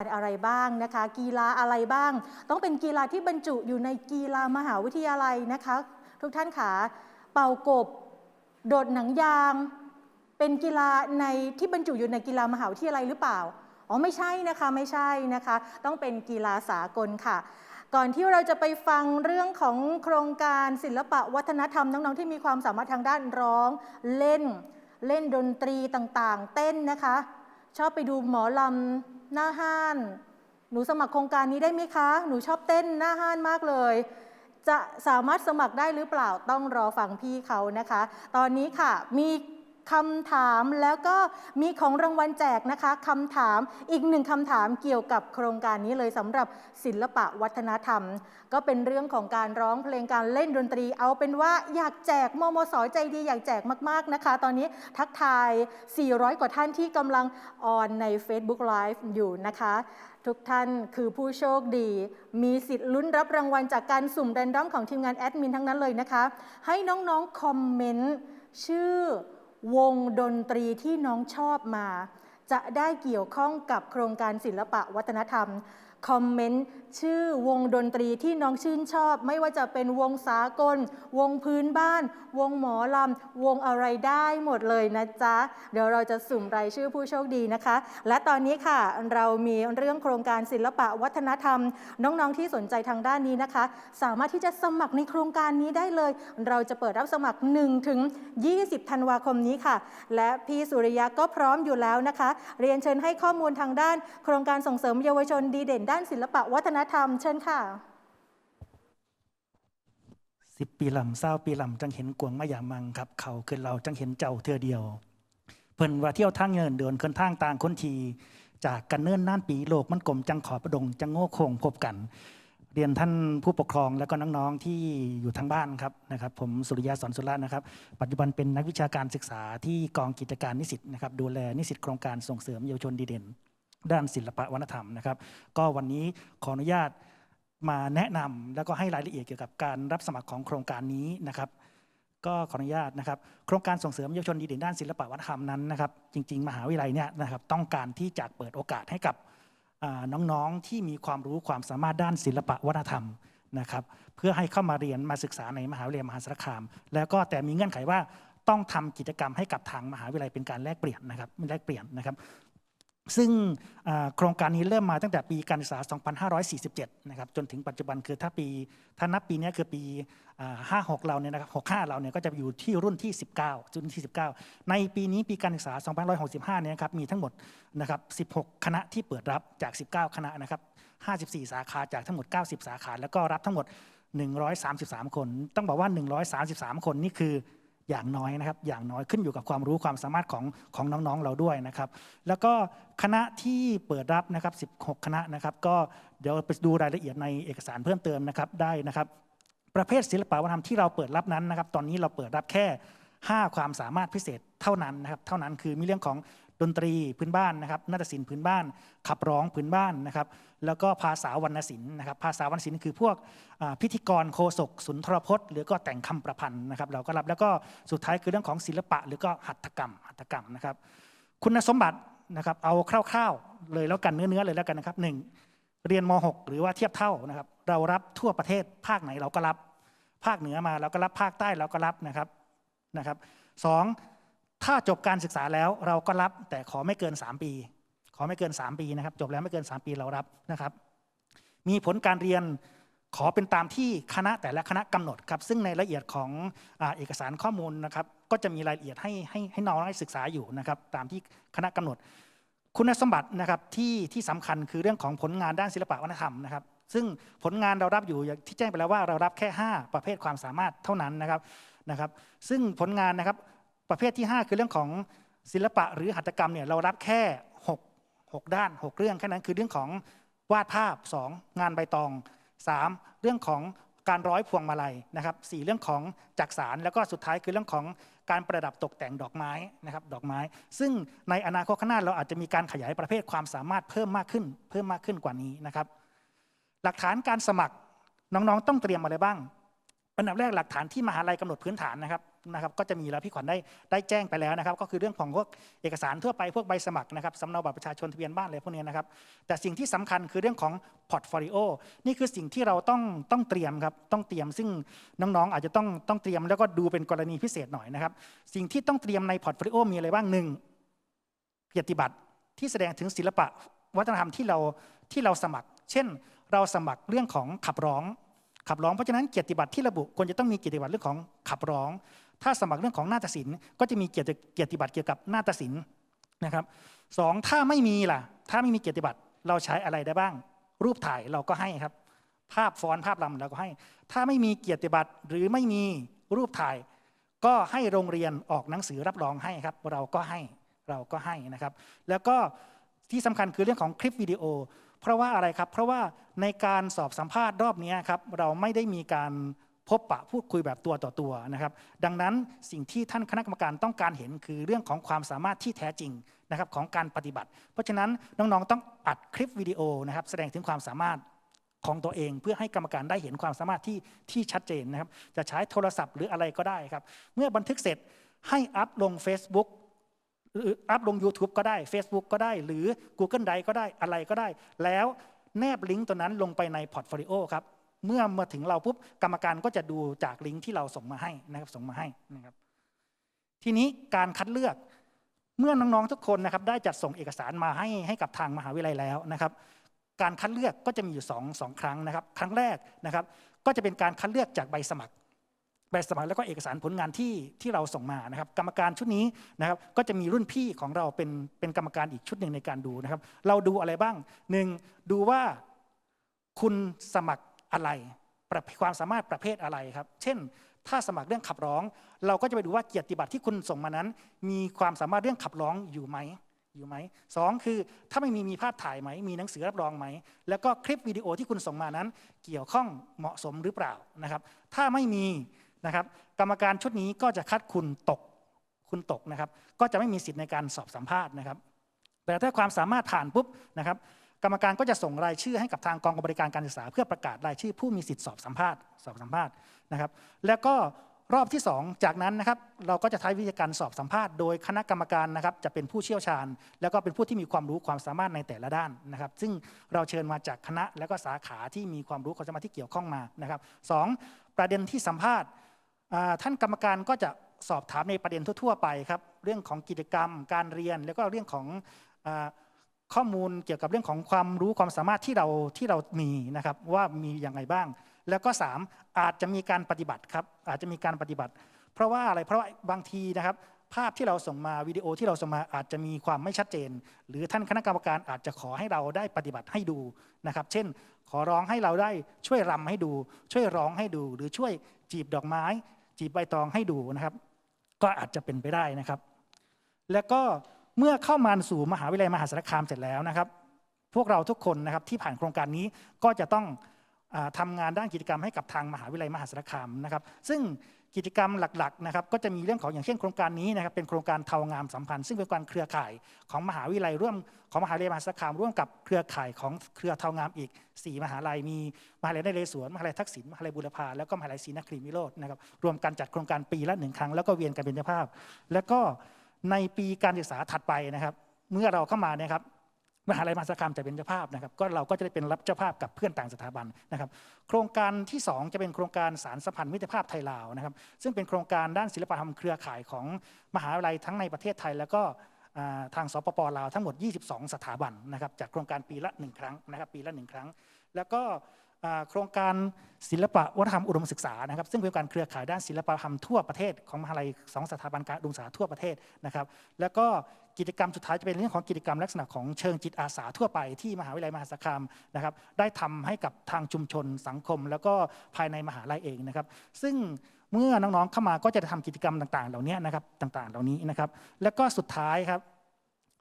อะไรบ้างนะคะ กีฬาอะไรบ้าง ต้องเป็นกีฬาที่บรรจุอยู่ในกีฬามหาวิทยาลัยนะคะ ทุกท่านขาเป่ากบ โดดหนังยาง เป็นกีฬาในที่บรรจุอยู่ในกีฬามหาวิทยาลัยหรือเปล่าอ๋อไม่ใช่นะคะไม่ใช่นะคะ ต้องเป็นกีฬาสากลค่ะ ก่อนที่เราจะไปฟังเรื่องของโครงการศิลปะวัฒนธรรมน้องๆที่มีความสามารถทางด้านร้อง เล่น เล่นดนตรีต่างๆ เต้นนะคะ ชอบไปดูหมอลำ หน้าห้าน หนูสมัครโครงการนี้ได้ไหมคะ หนูชอบเต้นหน้าห้านมากเลย จะสามารถสมัครได้หรือเปล่าต้องรอฟังพี่เขานะคะ ตอนนี้ค่ะมี คำถามแล้วก็มีของรางวัลแจกนะคะคำถามอีกหนึ่งคำถามเกี่ยวกับโครงการนี้เลยสำหรับศิลปะวัฒนธรรม ก็เป็นเรื่องของการร้องเพลงการเล่นดนตรี เอาเป็นว่าอยากแจกมมสใจดีอยากแจกมาก ๆนะคะ ตอนนี้ทักทาย 400 กว่าท่านที่กำลังออนใน Facebook Live อยู่นะคะทุกท่านคือผู้โชคดี มีสิทธิ์ลุ้นรับรางวัลจากการสุ่มแรนดอมของทีมงานแอดมินทั้งนั้นเลยนะคะ ให้น้องๆ คอมเมนต์ ชื่อ วงดนตรีที่น้องชอบมา จะได้เกี่ยวข้องกับโครงการศิลปะวัฒนธรรม คอมเมนต์ชื่อวงดนตรีที่น้องชื่นชอบ ไม่ว่าจะเป็นวงสากล วงพื้นบ้าน วงหมอลำ วงอะไรได้หมดเลยนะจ๊ะ เดี๋ยวเราจะสุ่มรายชื่อผู้โชคดีนะคะ และตอนนี้ค่ะเรามีเรื่องโครงการศิลปะวัฒนธรรม น้องๆที่สนใจทางด้านนี้นะคะ สามารถที่จะสมัครในโครงการนี้ได้เลย เราจะเปิดรับสมัคร1ถึง20 ธันวาคมนี้ค่ะ และพี่สุริยะก็พร้อมอยู่แล้วนะคะ เรียนเชิญให้ข้อมูลทางด้าน โครงการส่งเสริมเยาวชนดีเด่นด้านศิลปะวัฒนธรรม เชิญค่ะสิบปีลำเศร้าปีลำจังเห็นกวงมาอย่างมังครับ เขาคือเราจังเห็นเจ้าเธอเดียว เพิ่นว่าเที่ยวทางเงินเดินคนทางต่างคนที จากกันเนิ่นน่านปีโลกมันกลมจังขอประดงจังโง่โคงพบกัน เรียนท่านผู้ปกครองและก็น้องๆที่อยู่ทางบ้านครับนะครับ ผมสุริยาสอนสุรนะครับ ปัจจุบันเป็นนักวิชาการศึกษาที่กองกิจการนิสิตนะครับดูแลนิสิตโครงการส่งเสริมเยาวชนดีเด่น ด้านศิลปะวัฒนธรรมนะครับ ก็วันนี้ขออนุญาตมาแนะนำแล้วก็ให้รายละเอียดเกี่ยวกับการรับสมัครของโครงการนี้นะครับก็ขออนุญาตนะครับโครงการส่งเสริมเยาวชนดีเด่นด้านศิลปะวัฒนธรรมนั้นนะครับจริง ๆ มหาวิทยาลัยเนี่ยนะครับต้องการที่จะเปิดโอกาสให้กับน้องๆที่มีความรู้ความสามารถด้านศิลปะวัฒนธรรมนะครับเพื่อให้เข้ามาเรียนมาศึกษาในมหาวิทยาลัยมหาสารคาม แล้วก็แต่มีเงื่อนไขว่าต้องทำกิจกรรมให้กับทางมหาวิทยาลัยเป็นการแลกเปลี่ยนนะครับแลกเปลี่ยนนะครับ ซึ่งโครงการนี้เริ่มมาตั้งแต่ปีการศึกษา 2547 นะครับ จนถึงปัจจุบันคือถ้าปีถ้านับปีนี้คือปี 56 เราเนี่ยนะครับ 65 เราเนี่ยก็จะอยู่ที่รุ่นที่ 19 รุ่นที่ 19 ในปีนี้ปีการศึกษา 2565 เนี่ยนะครับ มีทั้งหมดนะครับ 16 คณะที่เปิดรับจาก 19 คณะนะครับ 54 สาขาจากทั้งหมด 90 สาขา แล้วก็รับทั้งหมด 133 คน ต้องบอกว่า 133 คนนี่คือ อย่างน้อยนะครับ อย่างน้อยขึ้นอยู่กับความรู้ความสามารถของของน้องๆเราด้วยนะครับ แล้วก็คณะที่เปิดรับนะครับ 16 คณะนะครับ ก็เดี๋ยวไปดูรายละเอียดในเอกสารเพิ่มเติมนะครับได้นะครับ ประเภทศิลปวัฒนธรรมที่เราเปิดรับนั้นนะครับ ตอนนี้เราเปิดรับแค่ 5 ความสามารถพิเศษเท่านั้นนะครับ เท่านั้นคือมีเรื่องของ ดนตรีพื้นบ้านนะครับนาฏศิลป์พื้นบ้าน ขับร้องพื้นบ้านนะครับ แล้วก็ภาษาวรรณศิลป์นะครับ ภาษาวรรณศิลป์คือพวกพิธีกรโคศกสุนทรพจน์ หรือก็แต่งคำประพันธ์นะครับ เราก็รับแล้วก็สุดท้ายคือเรื่องของศิลปะ หรือก็หัตถกรรมหัตถกรรมนะครับ คุณสมบัตินะครับเอาคร่าวๆเลยแล้วกันเนื้อๆเลยแล้วกันนะครับหนึ่งเรียนม .6 หรือว่าเทียบเท่านะครับ เรารับทั่วประเทศภาคไหนเราก็รับ ภาคเหนือมาเราก็รับภาคใต้เราก็รับนะครับนะครับสอง ถ้าจบการศึกษาแล้วเราก็รับแต่ขอไม่เกิน 3 ปี ขอไม่เกิน 3 ปีนะครับ จบแล้วไม่เกิน 3 ปีเรารับนะครับ มีผลการเรียนขอเป็นตามที่คณะแต่ละคณะกำหนดครับ ซึ่งในรายละเอียดของอเอกสารข้อมูลนะครับ ก็จะมีรายละเอียดให้ให้ให้น้องได้ศึกษาอยู่นะครับ ตามที่คณะกำหนด คุณสมบัตินะครับที่ที่สำคัญคือเรื่องของผลงานด้านศิลปะวัฒนธรรมนะครับ ซึ่งผลงานเรารับอยู่อย่างที่แจ้งไปแล้วว่าเรารับแค่ 5 ประเภทความสามารถเท่านั้นนะครับนะครับ ซึ่งผลงานนะครับ ประเภทที่ 5 คือเรื่องของศิลปะหรือหัตถกรรมเนี่ยเรารับแค่ 6 6 ด้าน 6 เรื่องแค่นั้นคือเรื่องของวาดภาพ 2 งานใบตอง 3 เรื่องของการร้อยพวงมาลัยนะครับสี่เรื่องของจักสารแล้วก็สุดท้ายคือเรื่องของการประดับตกแต่งดอกไม้นะครับดอกไม้ ซึ่งในอนาคตข้างหน้าเราอาจจะมีการขยายประเภทความสามารถเพิ่มมากขึ้น เพิ่มมากขึ้นกว่านี้นะครับ หลักฐานการสมัครน้องๆต้องเตรียมอะไรบ้าง อันดับแรกหลักฐานที่มหาลัยกำหนดพื้นฐานนะครับนะครับก็จะมีแล้วพี่ขวัญได้ได้แจ้งไปแล้วนะครับ ก็คือเรื่องของพวกเอกสารทั่วไปพวกใบสมัครนะครับสำเนาบัตรประชาชนทะเบียนบ้านอะไรพวกนี้นะครับ แต่สิ่งที่สำคัญคือเรื่องของพอร์ตโฟลิโอนี่คือสิ่งที่เราต้องต้องเตรียมครับต้องเตรียมซึ่งน้องๆ อาจจะต้องต้องเตรียมแล้วก็ดูเป็นกรณีพิเศษหน่อยนะครับ สิ่งที่ต้องเตรียมในพอร์ตโฟลิโอมีอะไรบ้างหนึ่งเกียรติบัตรที่แสดงถึงศิลปะวัฒนธรรมที่เราที่เราสมัคร เช่น เราสมัครเรื่องของขับร้องขับร้องเพราะฉะนั้นเกียรติบัตรที่ระบุควรจะต้องมีเกียรติบัตรเรื่องของขับร้อง ถ้าสมัครเรื่องของนาฏศิลป์ก็จะมีเกียรติบัตรเกี่ยวกับนาฏศิลป์นะครับสองถ้าไม่มีล่ะ ถ้าไม่มีเกียรติบัตรเราใช้อะไรได้บ้าง รูปถ่ายเราก็ให้ครับ ภาพฟ้อนภาพลำเราก็ให้ ถ้าไม่มีเกียรติบัตรหรือไม่มีรูปถ่าย ก็ให้โรงเรียนออกหนังสือรับรองให้ครับ เราก็ให้เราก็ให้นะครับ แล้วก็ที่สำคัญคือเรื่องของคลิปวิดีโอ เพราะว่าอะไรครับ เพราะว่าในการสอบสัมภาษณ์รอบนี้ครับเราไม่ได้มีการ พบปะพูดคุยแบบตัวต่อตัวนะครับ ดังนั้นสิ่งที่ท่านคณะกรรมการต้องการเห็นคือเรื่องของความสามารถที่แท้จริงนะครับของการปฏิบัติ เพราะฉะนั้นน้องๆต้องอัดคลิปวิดีโอนะครับแสดงถึงความสามารถของตัวเองเพื่อให้กรรมการได้เห็นความสามารถที่ที่ชัดเจนนะครับ จะใช้โทรศัพท์หรืออะไรก็ได้ครับ เมื่อบันทึกเสร็จให้อัพลง Facebook หรืออัพลง YouTube ก็ได้ Facebook ก็ได้ หรือ Google Drive ก็ได้อะไรก็ได้ แล้วแนบลิงก์ตัวนั้นลงไปในพอร์ตโฟลิโอครับ เมื่อมาถึงเราปุ๊บกรรมการก็จะดูจากลิงก์ที่เราส่งมาให้นะครับส่งมาให้นะครับ ทีนี้การคัดเลือกเมื่อน้องๆทุกคนนะครับได้จัดส่งเอกสารมาให้ให้กับทางมหาวิทยาลัยแล้วนะครับ การคัดเลือกก็จะมีอยู่สองสองครั้งนะครับ ครั้งแรกนะครับ ก็จะเป็นการคัดเลือกจากใบสมัครใบสมัครแล้วก็เอกสารผลงานที่ที่เราส่งมานะครับ กรรมการชุดนี้นะครับ ก็จะมีรุ่นพี่ของเราเป็นเป็นกรรมการอีกชุดหนึ่งในการดูนะครับ เราดูอะไรบ้างหนึ่งดูว่าคุณสมัคร อะไรความสามารถประเภทอะไรครับ เช่น ถ้าสมัครเรื่องขับร้อง เราก็จะไปดูว่าเกียรติบัตรที่คุณส่งมานั้น มีความสามารถเรื่องขับร้องอยู่ไหมอยู่ไหมสองคือถ้าไม่มีมีภาพถ่ายไหม มีหนังสือรับรองไหม แล้วก็คลิปวิดีโอที่คุณส่งมานั้น เกี่ยวข้องเหมาะสมหรือเปล่านะครับ ถ้าไม่มีนะครับ กรรมการชุดนี้ก็จะคัดคุณตกคุณตกนะครับ ก็จะไม่มีสิทธิ์ในการสอบสัมภาษณ์นะครับ แต่ถ้าความสามารถผ่านปุ๊บนะครับ กรรมการก็จะส่งรายชื่อให้กับทางกองบริการการศึกษา เพื่อประกาศรายชื่อผู้มีสิทธิสอบสัมภาษณ์สอบสัมภาษณ์นะครับ แล้วก็รอบที่ 2 จากนั้นนะครับเราก็จะใช้วิธีการสอบสัมภาษณ์โดยคณะกรรมการนะครับจะเป็นผู้เชี่ยวชาญ แล้วก็เป็นผู้ที่มีความรู้ความสามารถในแต่ละด้านนะครับ ซึ่งเราเชิญมาจากคณะและก็สาขาที่มีความรู้ความสามารถที่เกี่ยวข้องมานะครับสองประเด็นที่สัมภาษณ์ท่านกรรมการก็จะสอบถามในประเด็นทั่ว ๆ ไปครับเรื่องของกิจกรรม การเรียนแล้วก็เรื่องของ ข้อมูลเกี่ยวกับเรื่องของความรู้ความสามารถที่เราที่เรามีนะครับว่ามีอย่างไรบ้าง แล้วก็สามอาจจะมีการปฏิบัติครับอาจจะมีการปฏิบัติ เพราะว่าอะไรเพราะว่าบางทีนะครับ ภาพที่เราส่งมาวิดีโอที่เราส่งมาอาจจะมีความไม่ชัดเจน หรือท่านคณะกรรมการอาจจะขอให้เราได้ปฏิบัติให้ดูนะครับ เช่น ขอร้องให้เราได้ช่วยรำให้ดู ช่วยร้องให้ดู หรือช่วยจีบดอกไม้ จีบใบตองให้ดูนะครับ ก็อาจจะเป็นไปได้นะครับ แล้วก็ เมื่อเข้ามาสู่มหาวิทยาลัยมหาสารคามเสร็จแล้วนะครับ พวกเราทุกคนนะครับที่ผ่านโครงการนี้ก็จะต้องอาทำงานด้านกิจกรรมให้กับทางมหาวิทยาลัยมหาสารคามนะครับ ซึ่งกิจกรรมหลักๆนะครับก็จะมีเรื่องของอย่างเช่นโครงการนี้นะครับเป็นโครงการเทางามสัมพันธ์ ซึ่งเป็นการเครือข่ายของมหาวิทยาลัยร่วมของมหาวิทยาลัยมหาสารคามร่วมกับเครือข่ายของเครือเทางามอีก 4 มหาลัย มีมหาวิทยาลัยนเรศวรมหาวิทยาลัยทักษิณมหาวิทยาลัยบุรพาแล้วก็มหาวิทยาลัยศรีนครินทร์วิโรจน์นะครับรวมกันจัดโครงการปีละหนึ่งครั้งแล้วก็เวียนกันเป็นเจ้าภาพ แล้วก็ ในปีการศึกษาถัดไปนะครับ เมื่อเราเข้ามาเนะครับมหาลัยมหาสารคามจะเป็นเจ้าภาพนะครับก็เราก็จะได้เป็นรับเจ้าภาพกับเพื่อนต่างสถาบันนะครับ โครงการที่ 2 จะเป็นโครงการสารสัมพันธ์มิตรภาพไทยลาวนะครับ ซึ่งเป็นโครงการด้านศิลปธรรมเครือข่ายของมหาวิทยาลัยทั้งในประเทศไทย แล้วก็ทางสปปลาวทั้งหมด 22 สถาบันนะครับจากโครงการปีละหนึ่งครั้งนะครับ ปีละหนึ่งครั้ง แล้วก็ โครงการศิลปะวัฒนธรรมอุดมศึกษานะครับ ซึ่งเป็นการเครือข่ายด้านศิลปธรรมทั่วประเทศของมหาลัยสองสถาบันการอุดมศึกษาทั่วประเทศนะครับ แล้วก็กิจกรรมสุดท้ายจะเป็นเรื่องของกิจกรรมลักษณะของเชิงจิตอาสาทั่วไปที่มหาวิทยาลัยมหาสารคามนะครับ ได้ทำให้กับทางชุมชนสังคม แล้วก็ภายในมหาลัยเองนะครับ ซึ่งเมื่อน้องๆเข้ามาก็จะทำกิจกรรมต่างๆ เหล่านี้นะครับต่างๆ เหล่านี้นะครับ แล้วก็สุดท้ายครับ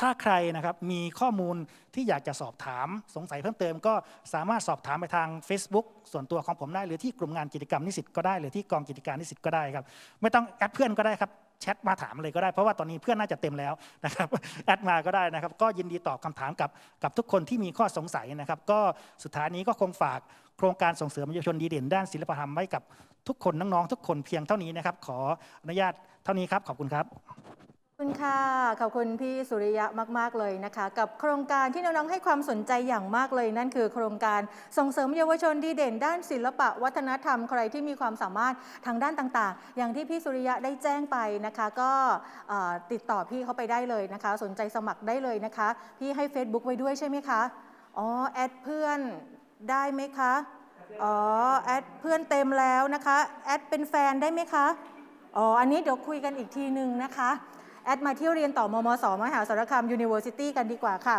ถ้าใครนะครับมีข้อมูลที่อยากจะสอบถามสงสัยเพิ่มเติม ก็สามารถสอบถามไปทาง Facebook ส่วนตัวของผมได้ หรือที่กลุ่มงานกิจกรรมนิสิตก็ได้หรือที่กองกิจการนิสิตก็ได้ครับ ไม่ต้องแอดเพื่อนก็ได้ครับแชทมาถามเลยก็ได้เพราะว่าตอนนี้เพื่อนน่าจะเต็มแล้วนะครับแอดมาก็ได้นะครับ ก็ยินดีตอบคำถามกับกับทุกคนที่มีข้อสงสัยนะครับ ก็สุดท้ายนี้ก็คงฝากโครงการส่งเสริมเยาวชนดีเด่น ด้านศิลปธรรมไว้กับทุกคนน้องๆทุกคนเพียงเท่านี้นะครับ ขออนุญาตเท่านี้ครับขอบคุณครับ คุณค่ะ ขอบคุณพี่สุริยะมาก ๆ เลยนะคะ กับโครงการที่น้อง ๆ ให้ความสนใจอย่างมากเลยนั่นคือโครงการส่งเสริมเยาวชนดีเด่นด้านศิลปะวัฒนธรรมใครที่มีความสามารถทางด้านต่าง ๆ อย่างที่พี่สุริยะได้แจ้งไปนะคะ ก็ติดต่อพี่เขาไปได้เลยนะคะ สนใจสมัครได้เลยนะคะ พี่ให้ Facebook ไว้ด้วยใช่ไหมคะอ๋อแอดเพื่อนได้ไหมคะอ๋อแอดเพื่อนเต็มแล้วนะคะแอดเป็นแฟนได้ไหมคะอ๋ออันนี้เดี๋ยวคุยกันอีกทีหนึ่งนะคะ แอดมาเที่ยวเรียนต่อมมสมหาสารคาม University กันดีกว่าค่ะ